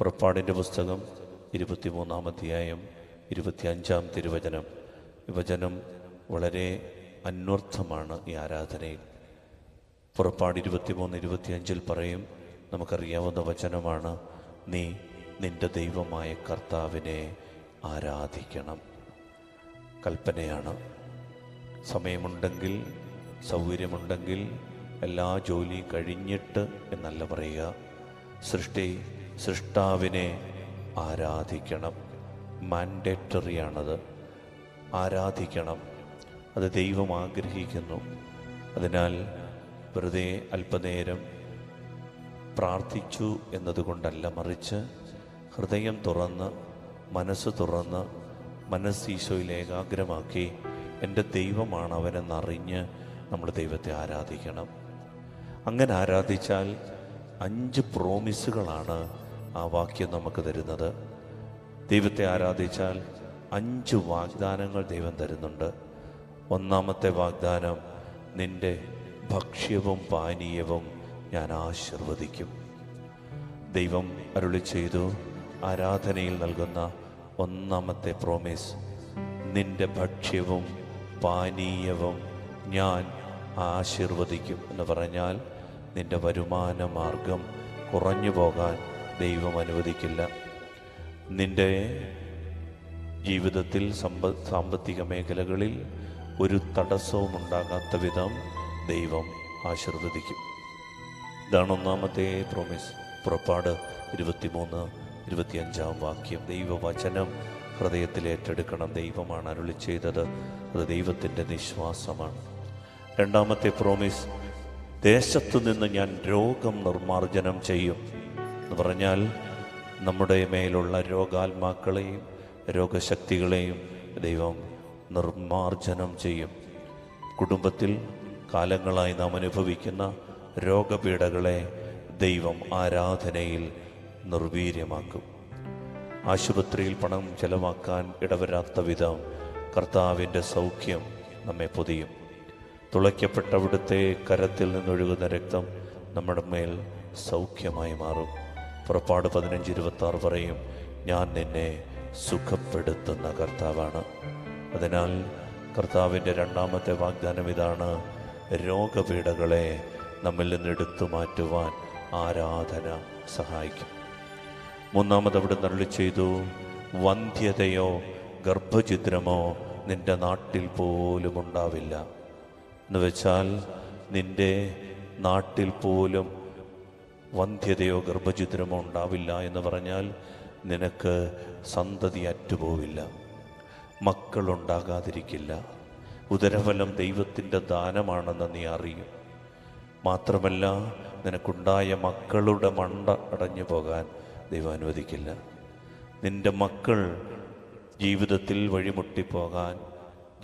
പുറപ്പാടിന്റെ പുസ്തകം ഇരുപത്തിമൂന്നാം അധ്യായം ഇരുപത്തിയഞ്ചാം തിരുവചനം. വചനം വളരെ അന്വർത്ഥമാണ് ഈ ആരാധനയിൽ. പുറപ്പാട് ഇരുപത്തിമൂന്ന് ഇരുപത്തിയഞ്ചിൽ പറയും നമുക്കറിയാവുന്ന വചനമാണ് നീ നിന്റെ ദൈവമായ കർത്താവിനെ ആരാധിക്കണം. കൽപ്പനയാണ്. സമയമുണ്ടെങ്കിൽ സൗകര്യമുണ്ടെങ്കിൽ എല്ലാ ജോലിയും കഴിഞ്ഞിട്ട് എന്നല്ല പറയുക. സൃഷ്ടി സൃഷ്ടാവിനെ ആരാധിക്കണം. മാൻഡേറ്ററിയാണത് ആരാധിക്കണം. അത് ദൈവം ആഗ്രഹിക്കുന്നു. അതിനാൽ വെറുതെ അല്പനേരം പ്രാർത്ഥിച്ചു എന്നതുകൊണ്ടല്ല മറിച്ച് ഹൃദയം തുറന്ന് മനസ്സ് തുറന്ന് മനസ്സ് ഈശോയിൽ ഏകാഗ്രമാക്കി എന്റെ ദൈവമാണ് അവനെന്നറിഞ്ഞ് നമ്മൾ ദൈവത്തെ ആരാധിക്കണം. അങ്ങനെ ആരാധിച്ചാൽ അഞ്ച് പ്രോമിസുകളാണ് ആ വാക്യം നമുക്ക് തരുന്നത്. ദൈവത്തെ ആരാധിച്ചാൽ അഞ്ച് വാഗ്ദാനങ്ങൾ ദൈവം തരുന്നുണ്ട്. ഒന്നാമത്തെ വാഗ്ദാനം നിന്റെ ഭക്ഷ്യവും പാനീയവും ഞാൻ ആശീർവദിക്കും. ദൈവം അരുളി ചെയ്തു ആരാധനയിൽ നൽകുന്ന ഒന്നാമത്തെ പ്രോമിസ് നിന്റെ ഭക്ഷ്യവും പാനീയവും ഞാൻ ആശീർവദിക്കും. എന്ന് പറഞ്ഞാൽ നിന്റെ വരുമാന മാർഗം കുറഞ്ഞു പോകാൻ ദൈവം അനുവദിക്കില്ല. നിന്റെ ജീവിതത്തിൽ സമ്പ സാമ്പത്തിക മേഖലകളിൽ ഒരു തടസ്സവും ഉണ്ടാകാത്ത വിധം ദൈവം ആശീർവദിക്കും. ഇതാണ് ഒന്നാമത്തെ പ്രോമിസ് പുറപ്പാട് ഇരുപത്തിമൂന്ന് ഇരുപത്തിയഞ്ചാം വാക്യം. ദൈവവചനം ഹൃദയത്തിൽ ഏറ്റെടുക്കണം. ദൈവമാണ് അരുളി ചെയ്തത്. അത് ദൈവത്തിന്റെ നിശ്വാസമാണ്. രണ്ടാമത്തെ പ്രോമിസ് ദേശത്തു നിന്ന് ഞാൻ രോഗം നിർമാർജനം ചെയ്യും. എന്ന് പറഞ്ഞാൽ നമ്മുടെ മേലുള്ള രോഗാത്മാക്കളെയും രോഗശക്തികളെയും ദൈവം നിർമാർജനം ചെയ്യും. കുടുംബത്തിൽ കാലങ്ങളായി നാം അനുഭവിക്കുന്ന രോഗപീഠകളെ ദൈവം ആരാധനയിൽ നിർവീര്യമാക്കും. ആശുപത്രിയിൽ പണം ചെലവാക്കാൻ ഇടവരാത്ത വിധം കർത്താവിന്റെ സൗഖ്യം നമ്മെ പൊതിയും. തുളയ്ക്കപ്പെട്ട അവിടുത്തെ കരത്തിൽ നിന്നൊഴുകുന്ന രക്തം നമ്മുടെ മേൽ സൗഖ്യമായി മാറും. പുറപ്പാട് പതിനഞ്ച് ഇരുപത്തി ആറ് പറയും ഞാൻ നിന്നെ സുഖപ്പെടുത്തുന്ന കർത്താവാണ്. അതിനാൽ കർത്താവിന്റെ രണ്ടാമത്തെ വാഗ്ദാനം ഇതാണ് രോഗപീഠകളെ നമ്മിൽ നിന്ന് എടുത്തു മാറ്റുവാൻ ആരാധന സഹായിക്കും. മൂന്നാമത് അവിടെ നരളി ചെയ്തു വന്ധ്യതയോ ഗർഭചിത്രമോ നിന്റെ നാട്ടിൽ പോലും ഉണ്ടാവില്ല. എന്ന് വെച്ചാൽ നിന്റെ നാട്ടിൽ പോലും വന്ധ്യതയോ ഗർഭചിത്രമോ ഉണ്ടാവില്ല എന്ന് പറഞ്ഞാൽ നിനക്ക് സന്തതി അറ്റുപോവില്ല. മക്കളുണ്ടാകാതിരിക്കില്ല. ഉദരഫലം ദൈവത്തിന്റെ ദാനമാണെന്ന് നീ അറിയും. മാത്രമല്ല നിനക്കുണ്ടായ മക്കളുടെ മണ്ട അടഞ്ഞു പോകാൻ ദൈവം അനുവദിക്കില്ല. നിന്റെ മക്കൾ ജീവിതത്തിൽ വഴിമുട്ടിപ്പോകാൻ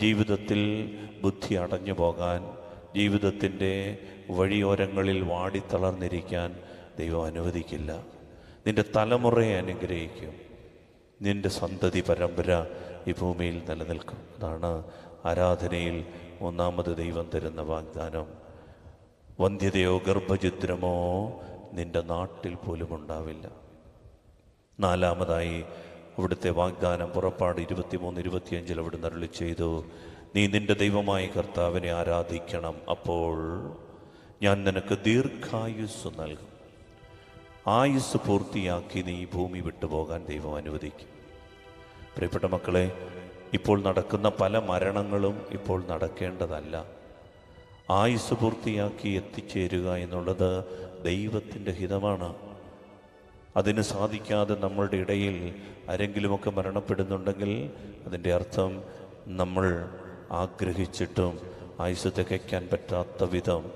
ജീവിതത്തിൽ ബുദ്ധി അടഞ്ഞു പോകാൻ ജീവിതത്തിന്റെ വഴിയോരങ്ങളിൽ വാടിത്തളർന്നിരിക്കാൻ ദൈവം അനുവദിക്കില്ല. നിന്റെ തലമുറയെ അനുഗ്രഹിക്കും. നിന്റെ സന്തതി പരമ്പര ഈ ഭൂമിയിൽ നിലനിൽക്കും. അതാണ് ആരാധനയിൽ മൂന്നാമത് ദൈവം തരുന്ന വാഗ്ദാനം. വന്ധ്യതയോ ഗർഭചിത്രമോ നിന്റെ നാട്ടിൽ പോലും ഉണ്ടാവില്ല. നാലാമതായി അവിടുത്തെ വാഗ്ദാനം പുറപ്പാട് ഇരുപത്തിമൂന്ന് ഇരുപത്തിയഞ്ചിൽ അവിടുന്ന് അരുളി ചെയ്തു. നീ നിന്റെ ദൈവമായ കർത്താവിനെ ആരാധിക്കണം അപ്പോൾ ഞാൻ നിനക്ക് ദീർഘായുസ് നൽകും. ആയുസ് പൂർത്തിയാക്കി നീ ഭൂമി വിട്ടുപോകാൻ ദൈവം അനുവദിക്കും. പ്രിയപ്പെട്ട മക്കളെ ഇപ്പോൾ നടക്കുന്ന പല മരണങ്ങളും ഇപ്പോൾ നടക്കേണ്ടതല്ല. ആയുസ് പൂർത്തിയാക്കി എത്തിച്ചേരുക എന്നുള്ളത് ദൈവത്തിന്റെ ഹിതമാണ്. അതിന് സാധിക്കാതെ നമ്മളുടെ ഇടയിൽ ആരെങ്കിലുമൊക്കെ മരണപ്പെടുന്നുണ്ടെങ്കിൽ അതിന്റെ അർത്ഥം നമ്മൾ ആഗ്രഹിച്ചിട്ടും ആയുസ് തികയ്ക്കാൻ പറ്റാത്ത വിധം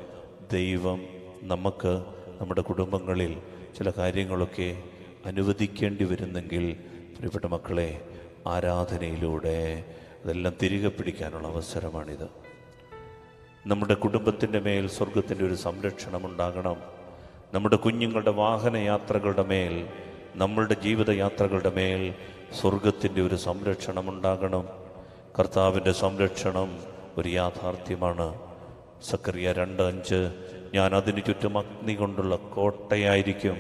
ദൈവം നമുക്ക് നമ്മുടെ കുടുംബങ്ങളിൽ ചില കാര്യങ്ങളൊക്കെ അനുവദിക്കേണ്ടി വരുന്നെങ്കിൽ പ്രിയപ്പെട്ട മക്കളെ ആരാധനയിലൂടെ അതെല്ലാം തിരികെ പിടിക്കാനുള്ള അവസരമാണിത്. നമ്മുടെ കുടുംബത്തിന്റെ മേൽ സ്വർഗത്തിന്റെ ഒരു സംരക്ഷണം ഉണ്ടാകണം. നമ്മുടെ കുഞ്ഞുങ്ങളുടെ വാഹനയാത്രകളുടെ മേൽ നമ്മളുടെ ജീവിതയാത്രകളുടെ മേൽ സ്വർഗത്തിന്റെ ഒരു സംരക്ഷണം ഉണ്ടാകണം. കർത്താവിന്റെ സംരക്ഷണം ഒരു യാഥാർത്ഥ്യമാണ്. സക്കറിയ രണ്ട് അഞ്ച് ഞാൻ അതിന് ചുറ്റും അഗ്നി കൊണ്ടുള്ള കോട്ടയായിരിക്കും.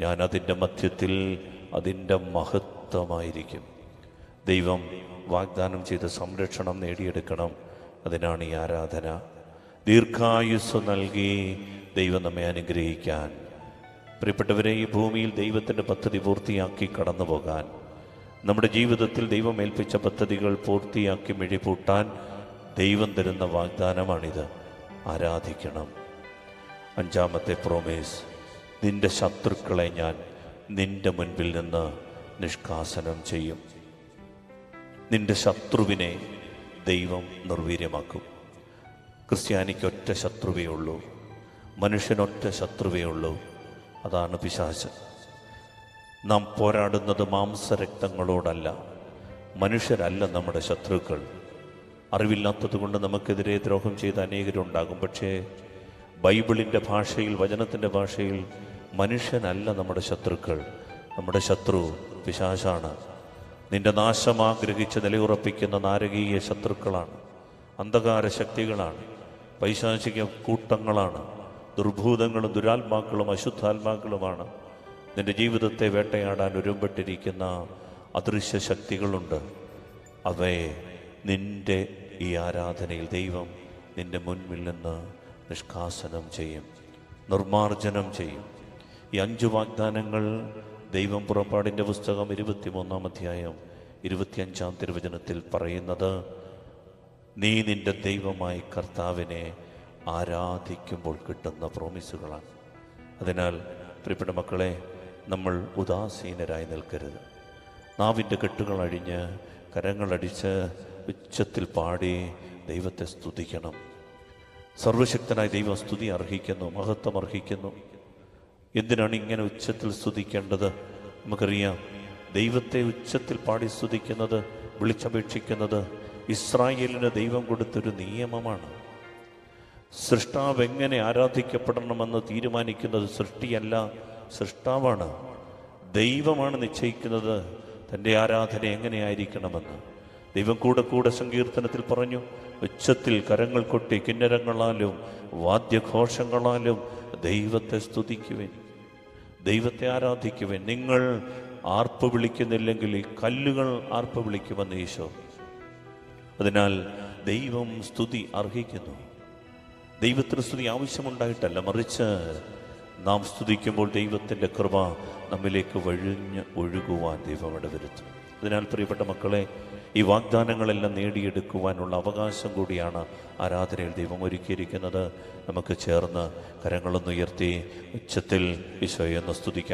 ഞാൻ അതിന്റെ മധ്യത്തിൽ അതിന്റെ മഹത്വമായിരിക്കും. ദൈവം വാഗ്ദാനം ചെയ്ത സംരക്ഷണം നേടിയെടുക്കണം. അതിനാണ് ഈ ആരാധന. ദീർഘായുസ് നൽകി ദൈവം നമ്മെ അനുഗ്രഹിക്കാൻ. പ്രിയപ്പെട്ടവരെ ഈ ഭൂമിയിൽ ദൈവത്തിന്റെ പദ്ധതി പൂർത്തിയാക്കി കടന്നു പോകാൻ നമ്മുടെ ജീവിതത്തിൽ ദൈവം ഏൽപ്പിച്ച പദ്ധതികൾ പൂർത്തിയാക്കി മിഴിപൂട്ടാൻ ദൈവം തരുന്ന വാഗ്ദാനമാണിത്. ആരാധിക്കണം. അഞ്ചാമത്തെ പ്രോമേസ് നിന്റെ ശത്രുക്കളെ ഞാൻ നിന്റെ മുൻപിൽ നിന്ന് നിഷ്കാസനം ചെയ്യും. നിന്റെ ശത്രുവിനെ ദൈവം നിർവീര്യമാക്കും. ക്രിസ്ത്യാനിക്ക് ഒറ്റ ശത്രുവേ ഉള്ളൂ. മനുഷ്യനൊറ്റ ശത്രുവേ ഉള്ളൂ. അതാണ് പിശാച്. നാം പോരാടുന്നത് മാംസരക്തങ്ങളോടല്ല. മനുഷ്യരല്ല നമ്മുടെ ശത്രുക്കൾ. അറിവില്ലാത്തത് കൊണ്ട് നമുക്കെതിരെ ദ്രോഹം ചെയ്ത അനേകരുണ്ടാകും. പക്ഷേ ബൈബിളിന്റെ ഭാഷയിൽ വചനത്തിന്റെ ഭാഷയിൽ മനുഷ്യനല്ല നമ്മുടെ ശത്രുക്കൾ. നമ്മുടെ ശത്രു പിശാശാണ്. നിന്റെ നാശം ആഗ്രഹിച്ച് നിലയുറപ്പിക്കുന്ന നാരകീയ ശത്രുക്കളാണ്. അന്ധകാര ശക്തികളാണ്. പൈശാചിക കൂട്ടങ്ങളാണ്. ദുർഭൂതങ്ങളും ദുരാത്മാക്കളും അശുദ്ധാത്മാക്കളുമാണ്. നിന്റെ ജീവിതത്തെ വേട്ടയാടാൻ ഒരുമ്പെട്ടിരിക്കുന്ന അദൃശ്യ ശക്തികളുണ്ട്. അവയെ നിന്റെ ഈ ആരാധനയിൽ ദൈവം നിന്റെ മുൻപിൽ നിന്ന് നിഷ്കാസനം ചെയ്യും നിർമാർജനം ചെയ്യും. ഈ അഞ്ച് വാഗ്ദാനങ്ങൾ ദൈവം പുറപ്പാടിന്റെ പുസ്തകം ഇരുപത്തിമൂന്നാം അധ്യായം ഇരുപത്തിയഞ്ചാം തിരുവചനത്തിൽ പറയുന്നത് നീ നിന്റെ ദൈവമായി കർത്താവിനെ ആരാധിക്കുമ്പോൾ കിട്ടുന്ന പ്രോമിസുകളാണ് അതിനാൽ പ്രിയപ്പെട്ട മക്കളെ നമ്മൾ ഉദാസീനരായി നിൽക്കരുത്. നാവിന്റെ കെട്ടുകൾ അഴിഞ്ഞ് കരങ്ങളടിച്ച് ഉച്ചത്തിൽ പാടി ദൈവത്തെ സ്തുതിക്കണം. സർവശക്തനായ ദൈവം സ്തുതി അർഹിക്കുന്നു മഹത്വം അർഹിക്കുന്നു. എന്തിനാണ് ഇങ്ങനെ ഉച്ചത്തിൽ സ്തുതിക്കേണ്ടത്? നമുക്കറിയാം ദൈവത്തെ ഉച്ചത്തിൽ പാടി സ്തുതിക്കുന്നത് വിളിച്ചപേക്ഷിക്കുന്നത് ഇസ്രായേലിന് ദൈവം കൊടുത്തൊരു നിയമമാണ്. സൃഷ്ടാവ് എങ്ങനെ ആരാധിക്കപ്പെടണമെന്ന് തീരുമാനിക്കുന്നത് സൃഷ്ടിയല്ല സൃഷ്ടാവാണ്. ദൈവമാണ് നിശ്ചയിക്കുന്നത് തന്റെ ആരാധന എങ്ങനെയായിരിക്കണമെന്ന്. ദൈവം കൂടെ കൂടെ സങ്കീർത്തനത്തിൽ പറഞ്ഞു ഉച്ചത്തിൽ കരങ്ങൾ കൊട്ടി കിന്നരങ്ങളാലും വാദ്യഘോഷങ്ങളാലും ദൈവത്തെ സ്തുതിക്കുവേൻ. ദൈവത്തെ ആരാധിക്കുവേൻ. നിങ്ങൾ ആർപ്പ് വിളിക്കുന്നില്ലെങ്കിൽ ഈ കല്ലുകൾ ആർപ്പ് വിളിക്കുമെന്ന് ഈശോ അതിനാൽ ദൈവം സ്തുതി അർഹിക്കുന്നു. ദൈവത്തിന് സ്തുതി ആവശ്യമുണ്ടായിട്ടല്ല മറിച്ച് നാം സ്തുതിക്കുമ്പോൾ ദൈവത്തിന്റെ കൃപ നമ്മിലേക്ക് വഴിഞ്ഞ് ഒഴുകുവാൻ ദൈവം ഇടവരുത്തും. അതിനാൽ പ്രിയപ്പെട്ട മക്കളെ ഈ വാഗ്ദാനങ്ങളെല്ലാം നേടിയെടുക്കുവാനുള്ള അവകാശം കൂടിയാണ് ആരാധനയിൽ ദൈവം ഒരുക്കിയിരിക്കുന്നത്. നമുക്ക് ചേർന്ന് കരങ്ങളൊന്നുയർത്തി ഉച്ചത്തിൽ ഈശോയെ ഒന്ന് സ്തുതിക്കാം.